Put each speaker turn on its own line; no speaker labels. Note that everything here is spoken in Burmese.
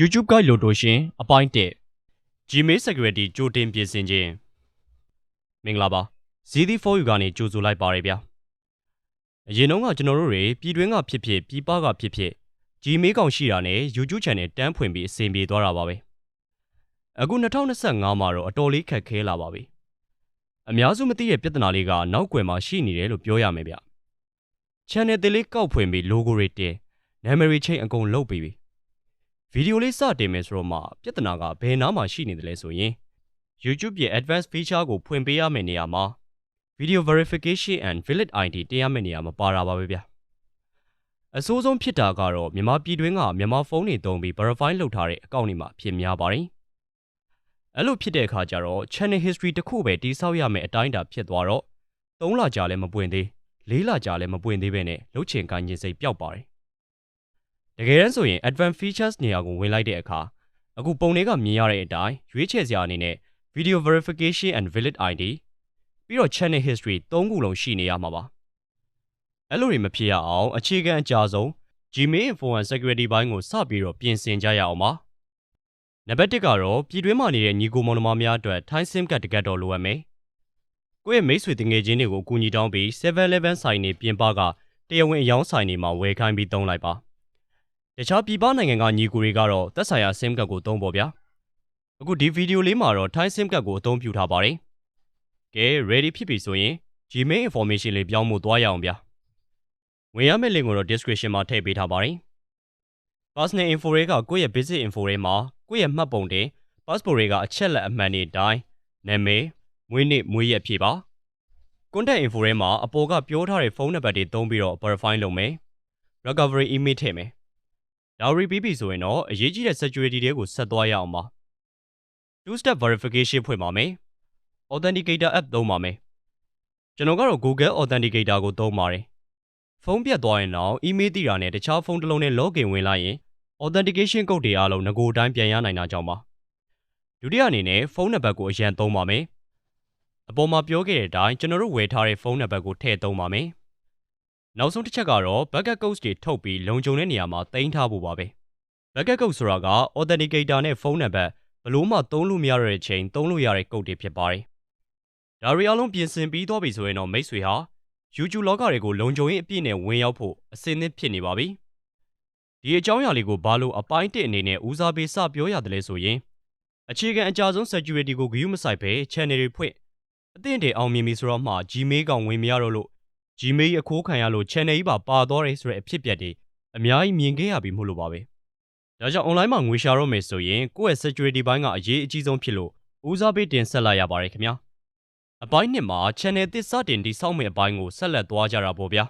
YouTube Guide လို့တို့ရှင်အပိုင်း1 Gmail Security ကြိုတင်ပြင်ဆင်ခြင်းမင်္ဂလာပါ ZD4U ကနေကြိုဆိုလိုက်ပါရဗျာအရင်တော့ကကျွန်တော်တို့တွေပြည်တွင်းကဖြစ်ဖြစ်ပြည်ပကဖြစ်ဖြစ် Gmail ကောင်ရှိတာနဲ့ YouTube Channel တန်းဖွင့်ပြီးအဆင်ပြေသွားတာပါပဲအခု2025မှာတော့အတော်လေးခက်ခဲလာပါပြီအများစုမသိတဲ့ပြဿနာလေးကနောက်ွယ်မှာရှိနေတယ်လို့ပြောရမယ်ဗျ Channel တွေလေးကောက်ဖွင့်ပြီး logo တွေတင် memory chain အကုန်လုတ်ပြီးပြီ ဗီဒီယိုလေးစတင်မယ်ဆိုတော့မှပြဿနာကဘယ်နားမှာရှိနေတယ်လဲဆိုရင် YouTube ရဲ့ advanced feature ကိုဖွင့်ပေးရမယ့်နေရာမှာ video verification and valid ID တင်ရမယ့်နေရာမှာပါတာပါပဲဗျအဆိုးဆုံးဖြစ်တာကတော့မြန်မာပြည်တွင်းကမြန်မာဖုန်းတွေသုံးပြီး verify လုပ်ထားတဲ့အကောင့်တွေမှာဖြစ်များပါတယ်အဲ့လိုဖြစ်တဲ့အခါကျတော့ channel history တစ်ခုပဲတိစောက်ရမယ့်အတိုင်းအတာဖြစ်သွားတော့3လကြာလည်းမပွင့်သေး4လကြာလည်းမပွင့်သေးပဲနဲ့လှုပ်ချင်ကိုင်းခြင်းစိတ်ပျောက်ပါတယ် တကယ်တမ်းဆိုရင် advanced features နေရာကိုဝင်လိုက်တဲ့အခါအခုပုံတွေကမြင်ရတဲ့အတိုင်းရွေးချယ်စရာအနေနဲ့ video verification and valid ID ပြီးတော့ channel history သုံးခုလုံးရှိနေရမှာပါအဲ့လိုတွေမဖြစ်ရအောင်အခြေခံအကြဆုံး Gmail Info and Security ဘိုင်းကိုစပြီးတော့ပြင်ဆင်ကြရအောင်ပါနံပါတ်1ကတော့ပြည်တွင်းမှာနေတဲ့ညီကိုမောင်နှမများအတွက် Thai SIM card တကတ်တော်လိုအပ်မယ်ကိုယ့်ရဲ့မိတ်ဆွေတငယ်ချင်းတွေကိုအကူအညီတောင်းပြီး 7-Eleven ဆိုင်တွေပြင်ပကတရားဝင်အယောင်းဆိုင်တွေမှာဝယ်ခိုင်းပြီးသုံးလိုက်ပါ တခြားပြည်ပနိုင်ငံကညီကိုတွေကတော့သက်ဆိုင်ရာ SIM card ကိုသုံးပေါ်ဗျာအခုဒီဗီဒီယိုလေးမှာတော့ Thai SIM card ကိုအသုံးပြုထားပါတယ်ကဲ ready ဖြစ်ပြီဆိုရင် Gmail information လေးပြောင်းဖို့သွားရအောင်ဗျာဝင်ရမယ့် link ကိုတော့ description မှာထည့်ပေးထားပါတယ် personal info တွေကကိုယ့်ရဲ့ basic info တွေမှာကိုယ့်ရဲ့မှတ်ပုံတင် passport တွေကအချက်လက်အမှန်တွေအတိုင်းနာမည်မွေးနေ့မွေးရက်ဖြစ်ပါ contact info တွေမှာအပေါ်ကပြောထားတဲ့ဖုန်းနံပါတ်တွေသုံးပြီးတော့ verify လုပ်မယ် recovery email ထည့်မယ် ဒါရီပြီးပြီဆိုရင်တော့အရေးကြီးတဲ့ security တွေကိုဆက်သွားရအောင်ပါ two step verification ဖွင့်ပါမယ် authenticator app သုံးပါမယ်ကျွန်တော်ကတော့ Google Authenticator ကိုသုံးပါတယ်ဖုန်းပြတ်သွားရင်တော့ email တိတာနဲ့တခြားဖုန်းတစ်လုံးနဲ့ login ဝင်လိုက်ရင် authentication code တွေအားလုံးငကိုတိုင်းပြန်ရနိုင်တာကြောင့်ပါဒုတိယအနေနဲ့ဖုန်းနံပါတ်ကိုအရင်သုံးပါမယ်အပေါ်မှာပြောခဲ့တဲ့အတိုင်းကျွန်တော်တို့ဝယ်ထားတဲ့ဖုန်းနံပါတ်ကိုထည့်သုံးပါမယ် နောက်ဆုံးတစ်ချက်ကတော့ backup codes တွေထုတ်ပြီးလုံခြုံတဲ့နေရာမှာတင်ထားဖို့ပါပဲ backup code ဆိုတာက authenticator နဲ့ဖုန်းနံပါတ်ဘလို့မှသုံးလို့မရတဲ့ချိန်သုံးလို့ရတဲ့ code တွေဖြစ်ပါတယ်ဒါရီအားလုံးပြင်ဆင်ပြီးသွားပြီဆိုရင်တော့မိတ်ဆွေဟာ YouTube လောကတွေကိုလုံခြုံရေးအပြည့်နဲ့ဝင်ရောက်ဖို့အစင်းသင့်ဖြစ်နေပါပြီဒီအကြောင်းအရာလေးကိုဘာလို့အပိုင်းတစ်အနေနဲ့ဦးစားပေးစပြောရတယ်လဲဆိုရင်အခြေခံအကြဆုံး security ကိုဂရုမစိုက်ဘဲ channel တွေဖွင့်အသင့်တွေအောင်မြင်ပြီဆိုတော့မှ Gmail ကောင်ဝင်မရတော့လို့ Gmail အခိုးခံရလို့ channel ကြီးပါပါသွားတယ်ဆိုတဲ့အဖြစ်ပြက်တွေအများကြီးမြင်ခဲ့ရပြီမို့လို့ပါပဲဒါကြောင့် online မှာငွေရှာတော့မယ်ဆိုရင်ကိုယ့်ရဲ့ security ဘိုင်းကအရေးအကြီးဆုံးဖြစ်လို့ဦးစားပေးတင်ဆက်လိုက်ရပါတယ်ခင်ဗျာအပိုင်းနှစ်မှာ channel သစ်စတင်တည်ဆောက်မယ့်အပိုင်းကိုဆက်လက်သွားကြတာပေါ့ဗျာ